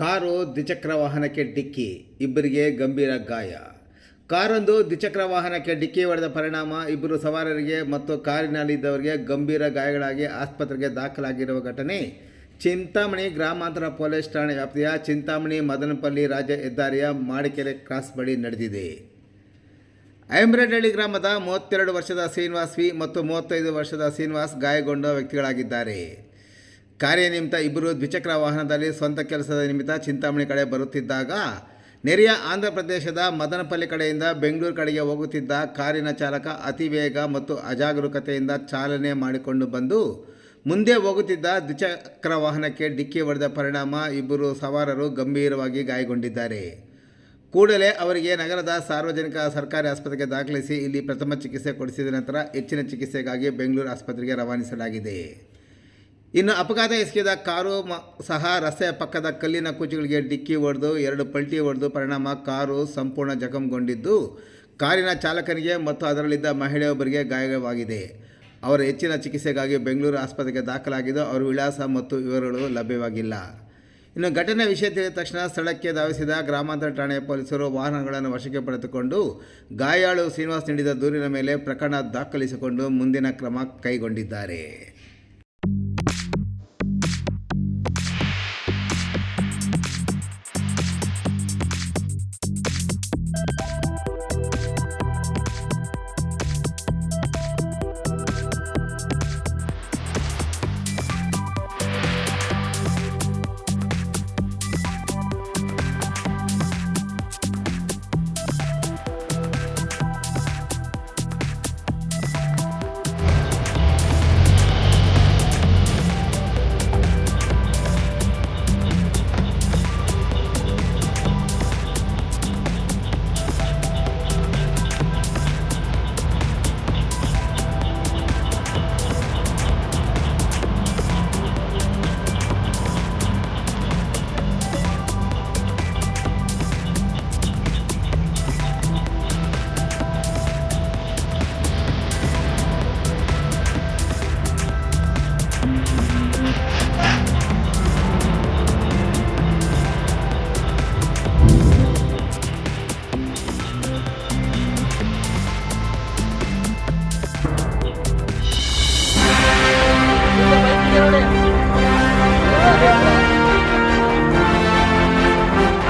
Car ದ್ವಿಚಕ್ರ ವಾಹನಕ್ಕೆ ಡಿಕ್ಕಿ, ಇಬ್ಬರಿಗೆ ಗಂಭೀರ ಗಾಯ. ಕಾರೊಂದು ದ್ವಿಚಕ್ರ ವಾಹನಕ್ಕೆ ಡಿಕ್ಕಿ ಹೊಡೆದ ಪರಿಣಾಮ, ಇಬ್ಬರು ಸವಾರರಿಗೆ ಮತ್ತು ಕಾರಿನಲ್ಲಿದ್ದವರಿಗೆ ಗಂಭೀರ ಗಾಯಗಳಾಗಿ ಆಸ್ಪತ್ರೆಗೆ ದಾಖಲಾಗಿರುವ ಘಟನೆ. ಚಿಂತಾಮಣಿ ಗ್ರಾಮಾಂತರ ಪೊಲೀಸ್ ಠಾಣೆ ವ್ಯಾಪ್ತಿಯ ಚಿಂತಾಮಣಿ ಮದನಪಲ್ಲಿ ರಾಜ್ಯ ಹೆದ್ದಾರಿಯ ಮಾಡಿಕೆರೆ ಕ್ರಾಸ್ ಬಳಿ ನಡೆದಿದೆ. ಐಮ್ರೇಡಹಳ್ಳಿ ಗ್ರಾಮದ ಮೂವತ್ತೆರಡು ವರ್ಷದ ಶ್ರೀನಿವಾಸ್ ವಿ ಮತ್ತು ಮೂವತ್ತೈದು ವರ್ಷದ ಶ್ರೀನಿವಾಸ್ ಗಾಯಗೊಂಡ ವ್ಯಕ್ತಿಗಳಾಗಿದ್ದಾರೆ. ಕಾರ್ಯನಿಮಿತ್ತ ಇಬ್ಬರು ದ್ವಿಚಕ್ರ ವಾಹನದಲ್ಲಿ ಸ್ವಂತ ಕೆಲಸದ ನಿಮಿತ್ತ ಚಿಂತಾಮಣಿ ಕಡೆ ಬರುತ್ತಿದ್ದಾಗ ನೆರೆಯ ಆಂಧ್ರ ಪ್ರದೇಶದ ಮದನಪಲ್ಲಿ ಕಡೆಯಿಂದ ಬೆಂಗಳೂರು ಕಡೆಗೆ ಹೋಗುತ್ತಿದ್ದ ಕಾರಿನ ಚಾಲಕ ಅತಿ ವೇಗ ಮತ್ತು ಅಜಾಗರೂಕತೆಯಿಂದ ಚಾಲನೆ ಮಾಡಿಕೊಂಡು ಬಂದು ಮುಂದೆ ಹೋಗುತ್ತಿದ್ದ ದ್ವಿಚಕ್ರ ವಾಹನಕ್ಕೆ ಡಿಕ್ಕಿ ಹೊಡೆದ ಪರಿಣಾಮ ಇಬ್ಬರು ಸವಾರರು ಗಂಭೀರವಾಗಿ ಗಾಯಗೊಂಡಿದ್ದಾರೆ. ಕೂಡಲೇ ಅವರಿಗೆ ನಗರದ ಸಾರ್ವಜನಿಕ ಸರ್ಕಾರಿ ಆಸ್ಪತ್ರೆಗೆ ದಾಖಲಿಸಿ ಇಲ್ಲಿ ಪ್ರಥಮ ಚಿಕಿತ್ಸೆ ಕೊಡಿಸಿದ ನಂತರ ಹೆಚ್ಚಿನ ಚಿಕಿತ್ಸೆಗಾಗಿ ಬೆಂಗಳೂರು ಆಸ್ಪತ್ರೆಗೆ ರವಾನಿಸಲಾಗಿದೆ. ಇನ್ನು ಅಪಘಾತ ಎಸಗಿದ ಕಾರು ಮ- ಸಹ ರಸ್ತೆಯ ಪಕ್ಕದ ಕಲ್ಲಿನ ಕುಚಿಗಳಿಗೆ ಡಿಕ್ಕಿ ಹೊಡೆದು ಎರಡು ಪಲ್ಟಿ ಹೊಡೆದು ಪರಿಣಾಮ ಕಾರು ಸಂಪೂರ್ಣ ಜಖಂಗೊಂಡಿದ್ದು, ಕಾರಿನ ಚಾಲಕನಿಗೆ ಮತ್ತು ಅದರಲ್ಲಿದ್ದ ಮಹಿಳೆಯೊಬ್ಬರಿಗೆ ಗಾಯವಾಗಿದೆ. ಅವರ ಹೆಚ್ಚಿನ ಚಿಕಿತ್ಸೆಗಾಗಿ ಬೆಂಗಳೂರು ಆಸ್ಪತ್ರೆಗೆ ದಾಖಲಾಗಿದ್ದು, ಅವರ ವಿಳಾಸ ಮತ್ತು ವಿವರಗಳು ಲಭ್ಯವಾಗಿಲ್ಲ. ಇನ್ನು ಘಟನೆ ವಿಷಯ ತಿಳಿದ ತಕ್ಷಣ ಸ್ಥಳಕ್ಕೆ ಧಾವಿಸಿದ ಗ್ರಾಮಾಂತರ ಠಾಣೆ ಪೊಲೀಸರು ವಾಹನಗಳನ್ನು ವಶಕ್ಕೆ ಪಡೆದುಕೊಂಡು ಗಾಯಾಳು ಶ್ರೀನಿವಾಸ್ ನೀಡಿದ ದೂರಿನ ಮೇಲೆ ಪ್ರಕರಣ ದಾಖಲಿಸಿಕೊಂಡು ಮುಂದಿನ ಕ್ರಮ ಕೈಗೊಂಡಿದ್ದಾರೆ.